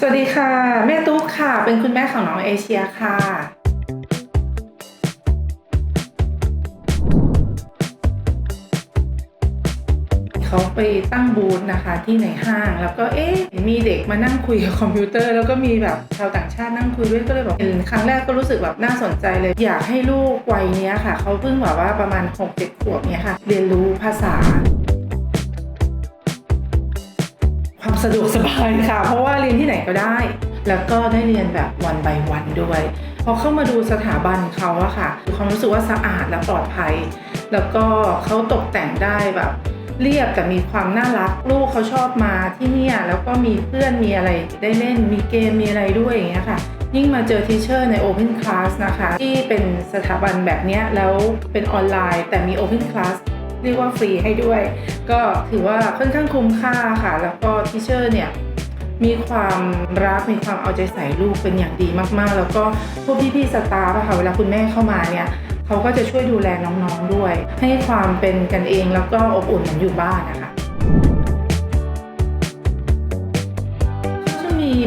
สวัสดีค่ะ แม่ตุ๊กค่ะ เป็นคุณแม่ของน้องเอเชียค่ะเขาไปตั้งบูธนะคะที่ในห้าง แล้วก็เอ๊ะมีเด็กมานั่งคุยกับคอมพิวเตอร์ แล้วก็มีแบบชาวต่างชาตินั่งคุยด้วยก็เลยบอกเห็นครั้งแรกก็รู้สึกแบบน่าสนใจเลย อยากให้ลูกวัยนี้ค่ะ เขาเพิ่งแบบว่าประมาณ6 7ขวบเนี้ยค่ะ เรียนรู้ภาษาะดวกสบายค่ะ เพราะว่าเรียนที่ไหนก็ได้ แล้วก็ได้เรียนแบบวัน by วันด้วย พอเข้ามาดูสถาบันเขาอะค่ะความรู้สึกว่าสะอาดและปลอดภัย แล้วก็เขาตกแต่งได้แบบเรียบแต่มีความน่ารักลูกเขาชอบมาที่นี่แล้วก็มีเพื่อนมีอะไรได้เล่นมีเกมมีอะไรด้วยอย่างเงี้ยค่ะ ยิ่งมาเจอทีเชอร์ใน Open Class นะคะ ที่เป็นสถาบันแบบเนี้ยแล้วเป็นออนไลน์ แต่มี Open Class เรียกว่าฟรีให้ด้วย ก็ถือว่าค่อนข้างคุ้มค่าค่ะ แล้วก็ทิเชอร์เนี่ยมีความรักมีความเอาใจใส่ลูกเป็นอย่างดีมากๆ แล้วก็พวกพี่ๆสตาฟค่ะเวลาคุณแม่เข้ามาเนี่ยเขาก็จะช่วยดูแลน้องๆด้วย ให้ความเป็นกันเองแล้วก็อบอุ่นเหมือนอยู่บ้านนะคะ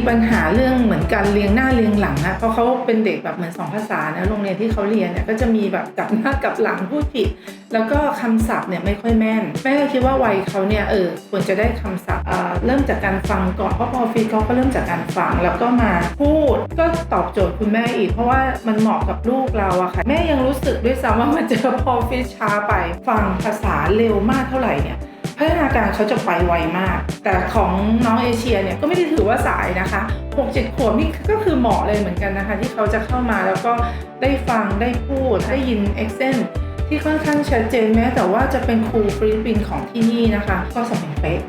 ปัญหาเรื่องเหมือนการเรียงหน้าเรียงหลังอะเพราะเขาเป็นเด็กแบบเหมือนสองภาษานะโรงเรียนที่เขาเรียนเนี่ยก็จะมีแบบกลับหน้ากลับหลังพูดผิด แล้วก็คำศัพท์เนี่ยไม่ค่อยแม่นแม่ก็คิดว่าวัยเขาเนี่ยเออควรจะได้คำศัพท์เอ่อเริ่มจากการฟังก่อนเพราะพอฟีเขาก็เริ่มจากการฟังแล้วก็มาพูดก็ตอบโจทย์คุณแม่อีก เพราะว่ามันเหมาะกับลูกเราอะค่ะแม่ยังรู้สึกด้วยซ้ำว่ามันเจอพอฟีช้าไปฟังภาษาเร็วมากเท่าไหร่เนี่ย พัฒนาการเขาจะไปไวมาก แต่ของน้องเอเชียเนี่ยก็ไม่ได้ถือว่าสายนะคะ6 7ขวบนี่ก็คือเหมาะเลยเหมือนกันนะคะ ที่เขาจะเข้ามาแล้วก็ได้ฟังได้พูดได้ยิน accent ที่ค่อนข้างชัดเจนแม้แต่ว่าจะเป็นครูฟิลิปปินส์ของที่นี่นะคะ ก็สำเร็จเป๊ะ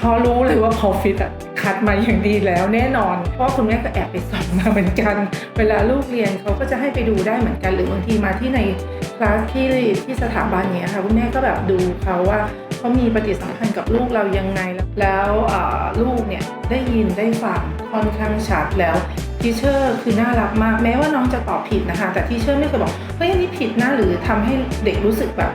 พอรู้เลยว่าพอฟิตอะคัดมาอย่างดีแล้วแน่นอน เพราะคุณแม่ก็แอบไปส่องมาเหมือนกัน เวลาลูกเรียนเขาก็จะให้ไปดูได้เหมือนกัน หรือบางทีมาที่ในคลาสที่ที่สถาบันเนี้ยค่ะคุณแม่ก็แบบดูเขาว่า เขามีปฏิสัมพันธ์กับลูกเรายังไง แล้วลูกเนี่ยได้ยินได้ฟังค่อนข้างชัดแล้วทีเชอร์คือน่ารักมากแม้ว่าน้องจะตอบผิดนะคะ แต่ทีเชอร์ไม่เคยบอกเฮ้ยอันนี้ผิดนะหรือทำให้เด็กรู้สึกแบบ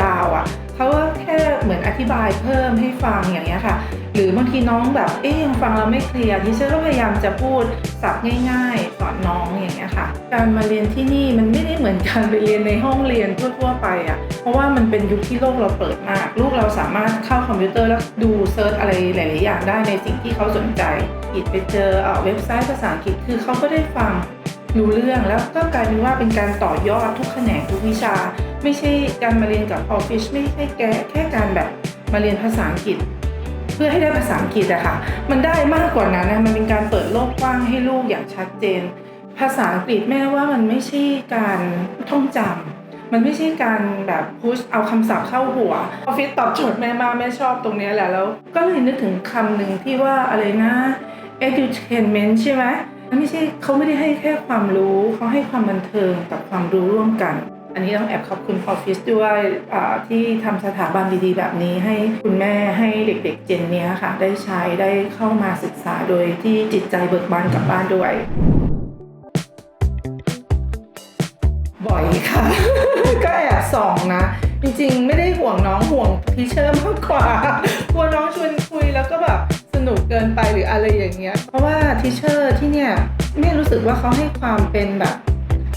ดาวอะ่ะเขาก็แค่เหมือนอธิบายเพิ่มให้ฟังอย่างเงี้ยค่ะ หรือบางทีน้องแบบเอ๊ยยังฟังเราไม่เคลียร์ทีเชอร์ก็พยายามจะพูดสับง่ายๆสอนน้องอย่างเงี้ยค่ะ การมาเรียนที่นี่มันไม่ได้เหมือนการไปเรียนในห้องเรียนทั่วๆไปอะ่ะ เพราะว่ามันเป็นยุคที่โลกเราเปิดมาก ลูกเราสามารถเข้าคอมพิวเตอร์แล้วดูเซิร์ชอะไรหลาย ๆ อย่างได้ในสิ่งที่เขาสนใจอิดไปเจอเอ่อเว็บไซต์ภาษาอังกฤษคือเขาก็ได้ฟังรู้เรื่องแล้วก็กลายเป็นว่าเป็นการต่อยอดทุกแขนงทุกวิชา ไม่ใช่การมาเรียนกับออฟฟิศไม่ใช่แค่แค่การแบบมาเรียนภาษาอังกฤษ เพื่อให้ได้ภาษาอังกฤษอะค่ะ มันได้มากกว่านั้นนะมันเป็นการเปิดโลกกว้างให้ลูกอย่างชัดเจน ภาษาอังกฤษแม่ว่ามันไม่ใช่การท่องจำ มันไม่ใช่การแบบพุชเอาคำศัพท์เข้าหัวออฟฟิศตอบโจทย์แม่มากแม่ชอบตรงนี้แหละแล้ว ก็เลยนึกถึงคำหนึ่งที่ว่าอะไรนะ edutainment ใช่ไหมมันไม่ใช่เขาไม่ได้ให้แค่ความรู้เขาให้ความบันเทิงกับความรู้ร่วมกัน อันนี้ต้องแอบขอบคุณออฟฟิศด้วยที่ทำสถาบันดีๆ แบบนี้ให้คุณแม่ให้เด็กๆเจนเนี้ยค่ะ ได้ใช้ได้เข้ามาศึกษาโดยที่จิตใจเบิกบานกลับบ้านด้วย บ่อยค่ะ สองนะ จริงๆ ไม่ได้ห่วงน้องห่วงทีเชอร์มากกว่ากลัวน้องชวนคุยแล้วก็แบบสนุกเกินไปหรืออะไรอย่างเงี้ย เพราะว่าทีเชอร์ที่เนี่ยไม่รู้สึกว่าเขาให้ความเป็นแบบ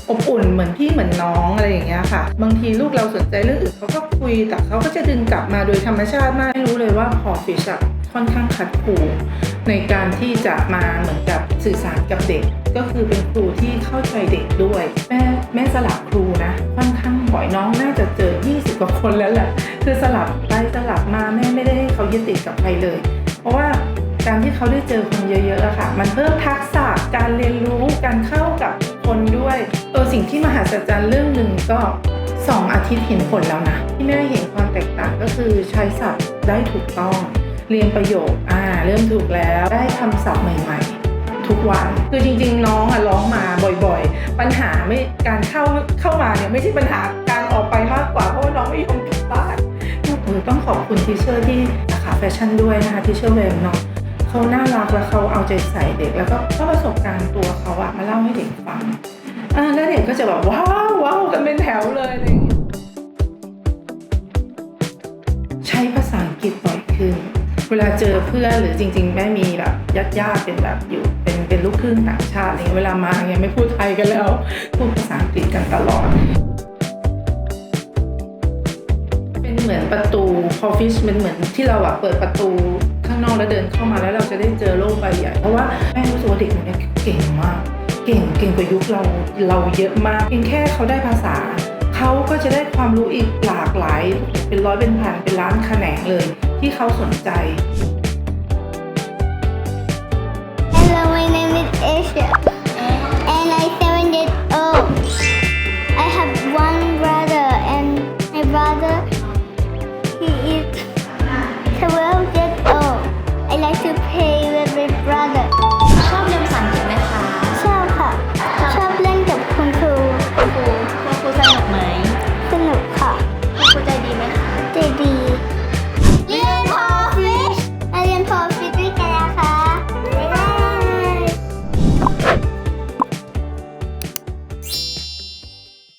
อบอุ่นเหมือนพี่เหมือนน้องอะไรอย่างเงี้ยค่ะ บางทีลูกเราสนใจเรื่องอื่นเขาก็คุยแต่เขาก็จะดึงกลับมาโดยธรรมชาติมากไม่รู้เลยว่าพอฟิชอะค่อนข้างขัดขู่ในการที่จะมาเหมือนกับสื่อสารกับเด็ก ก็คือเป็นครูที่เข้าใจเด็กด้วย แม่แม่สลับครูนะค่อนข้าง บ่อยน้องน่าจะเจอ 20 กว่าคนแล้วแหละคือสลับไปสลับมาแม่ไม่ได้ให้เขายึดติดกับใครเลย เพราะว่าการที่เขาได้เจอคนเยอะๆอะค่ะ มันเพิ่มทักษะการเรียนรู้การเข้ากับคนด้วยเออสิ่งที่มหัศจรรย์เรื่องหนึ่งก็สองอาทิตย์เห็นผลแล้วนะ ที่แม่เห็นความแตกต่างก็คือใช้ศัพท์ได้ถูกต้อง เรียนประโยคอ่าเริ่มถูกแล้วได้คำศัพท์ใหม่ ๆ ทุกวัน คือจริงๆ น้องอะร้องมาบ่อยๆ ปัญหาไม่การเข้าเข้ามาเนี่ยไม่ใช่ปัญหาการออกไปมากกว่าเพราะว่าน้องไม่ยอมกลับบ้านเออต้องขอบคุณทีเชอร์ที่สาขาแฟชั่นด้วยนะคะทีเชอร์เวมเนาะเขาน่ารักและเขาเอาใจใส่เด็ก แล้วก็ก็ประสบการณ์ตัวเขาอะมาเล่าให้เด็กฟังอ่าแล้วเด็กก็จะแบบว้าวว้าวกันเป็นแถวเลยอะไรอย่างเงี้ยใช้ภาษาอังกฤษบ่อยขึ้นเวลาเจอเพื่อนหรือจริง ๆ แม่มีแบบญาติญาติๆเป็นแบบอยู่เป็น ลูกครึ่งต่างชาติอะไรเวลามายังไม่พูดไทยกันแล้วพูดภาษาอังกฤษกันตลอด เป็นเหมือนประตูพอฟิชมันเหมือนที่เราอะเปิดประตูข้างนอกแล้วเดินเข้ามาแล้วเราจะได้เจอโลกใบใหญ่ เพราะว่าแม่รู้สึกว่าเด็กคนนี้เก่งมากเก่งเก่งกว่ายุคเราเราเยอะมากเพียงแค่เขาได้ภาษาเขาก็จะได้ความรู้อีกหลากหลาย เป็นร้อยเป็นพันเป็นล้านแขนงเลย ที่เขาสนใจ 谢谢。